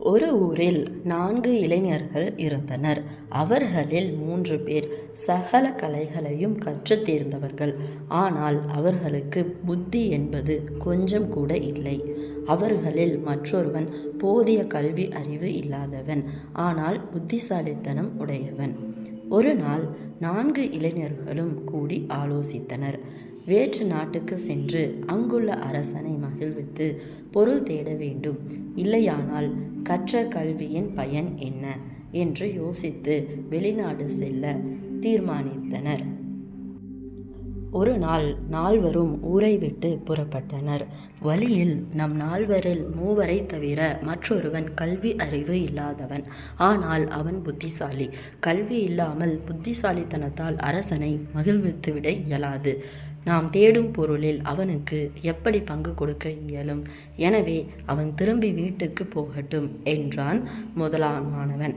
ஒரு ஊரில் நான்கு இளைஞர்கள் இருந்தனர். அவர்களில் மூன்று பேர் சகல கலைகளையும் கற்று தேர்ந்தவர்கள். ஆனால் அவர்களுக்கு புத்தி என்பது கொஞ்சம் கூட இல்லை. அவர்களில் மற்றொருவன் போதிய கல்வி அறிவு இல்லாதவன். ஆனால் புத்திசாலித்தனம் உடையவன். ஒரு நாள் நான்கு இளைஞர்களும் கூடி ஆலோசித்தனர். வேற்று நாட்டுக்கு சென்று அங்குள்ள அரசனை மகிழ்வித்து பொருள் தேட வேண்டும். இல்லையானால் கற்ற கல்வியின் பயன் என்ன? என்று யோசித்து வெளிநாடு செல்ல தீர்மானித்தனர். ஒரு நாள் நால்வரும் ஊரை விட்டு புறப்பட்டனர். வழியில் நம் நால்வரில் மூவரை தவிர மற்றொருவன் கல்வி அறிவு இல்லாதவன். ஆனால் அவன் புத்திசாலி. கல்வி இல்லாமல் புத்திசாலித்தனத்தால் அரசனை மகிழ்வித்துவிட இயலாது. நாம் தேடும் பொருளில் அவனுக்கு எப்படி பங்கு கொடுக்க இயலும்? எனவே அவன் திரும்பி வீட்டுக்கு போகட்டும் என்றான் முதலாமானவன்.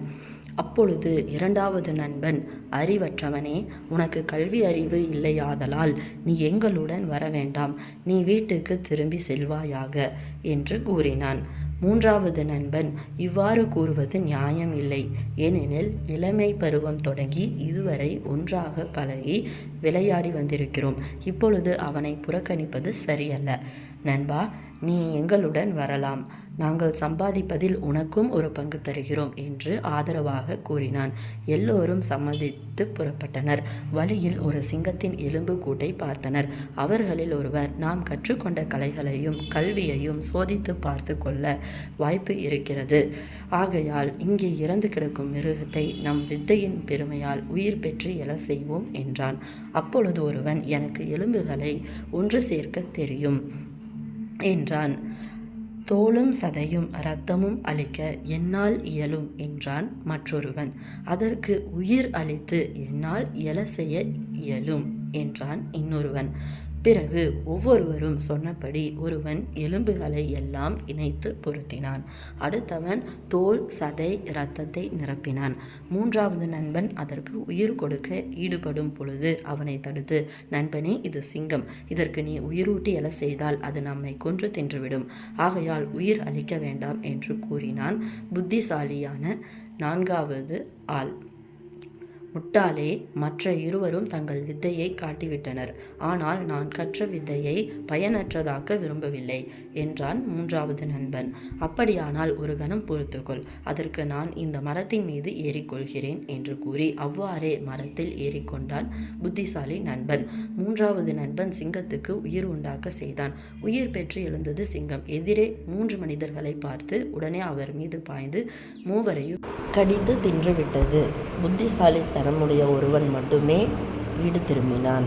அப்பொழுது இரண்டாவது நண்பன் அறிவற்றவனே உனக்கு கல்வி அறிவு இல்லையாதலால் நீ எங்களுடன் வர வேண்டாம் நீ வீட்டுக்குத் திரும்பி செல்வாயாக என்று கூறினான். மூன்றாவது நண்பன் இவ்வாறு கூறுவது நியாயம் இல்லை. ஏனெனில் இளமை பருவம் தொடங்கி இதுவரை ஒன்றாக பழகி விளையாடி வந்திருக்கிறோம். இப்பொழுது அவனை புறக்கணிப்பது சரியல்ல. நண்பா நீ எங்களுடன் வரலாம். நாங்கள் சம்பாதிப்பதில் உனக்கும் ஒரு பங்கு தருகிறோம் என்று ஆதரவாக கூறினான். எல்லோரும் சம்மதித்து புறப்பட்டனர். வழியில் ஒரு சிங்கத்தின் எலும்பு கூட்டை பார்த்தனர். அவர்களில் ஒருவர் நாம் கற்றுக்கொண்ட கலைகளையும் கல்வியையும் சோதித்துப் பார்த்து கொள்ள வாய்ப்பு இருக்கிறது. ஆகையால் இங்கே இறந்து கிடக்கும் மிருகத்தை நம் வித்தையின் பெருமையால் உயிர் பெற்று எழ செய்வோம் என்றான். அப்பொழுது ஒருவன் எனக்கு எலும்புகளை ஒன்று சேர்க்கத் தெரியும் என்றான். தோளும் சதையும் இரத்தமும் அழிக்க என்னால் இயலும் என்றான் மற்றொருவன். அதற்கு உயிர் அளித்து என்னால் இயல செய்ய இயலும் என்றான் இன்னொருவன். பிறகு ஒவ்வொருவரும் சொன்னபடி ஒருவன் எலும்புகளை எல்லாம் இணைத்து பொருத்தினான். அடுத்தவன் தோல் சதை இரத்தத்தை நிரப்பினான். மூன்றாவது நண்பன் அதற்கு உயிர் கொடுக்க ஈடுபடும் பொழுது அவனை தடுத்து நண்பனே இது சிங்கம். இதற்கு நீ உயிரூட்டி எல செய்தால் அது நம்மை கொன்று தின்றுவிடும். ஆகையால் உயிர் அளிக்க வேண்டாம் என்று கூறினான் புத்திசாலியான நான்காவது ஆள். முட்டாளே மற்ற இருவரும் தங்கள் வித்தையை காட்டிவிட்டனர். ஆனால் நான் கற்ற வித்தையை பயனற்றதாக்க விரும்பவில்லை என்றான் மூன்றாவது நண்பன். அப்படியானால் ஒரு கணம் பொறுத்துக்கொள். அதற்கு நான் இந்த மரத்தின் மீது ஏறிக்கொள்கிறேன் என்று கூறி அவ்வாறே மரத்தில் ஏறிக்கொண்டான் புத்திசாலி நண்பன். மூன்றாவது நண்பன் சிங்கத்துக்கு உயிர் உண்டாக்க செய்தான். உயிர் பெற்று எழுந்தது சிங்கம். எதிரே மூன்று மனிதர்களை பார்த்து உடனே அவர் மீது பாய்ந்து மூவரையும் கடித்து தின்றுவிட்டது. புத்திசாலித்தனமுடைய ஒருவன் மட்டுமே வீடு திரும்பினான்.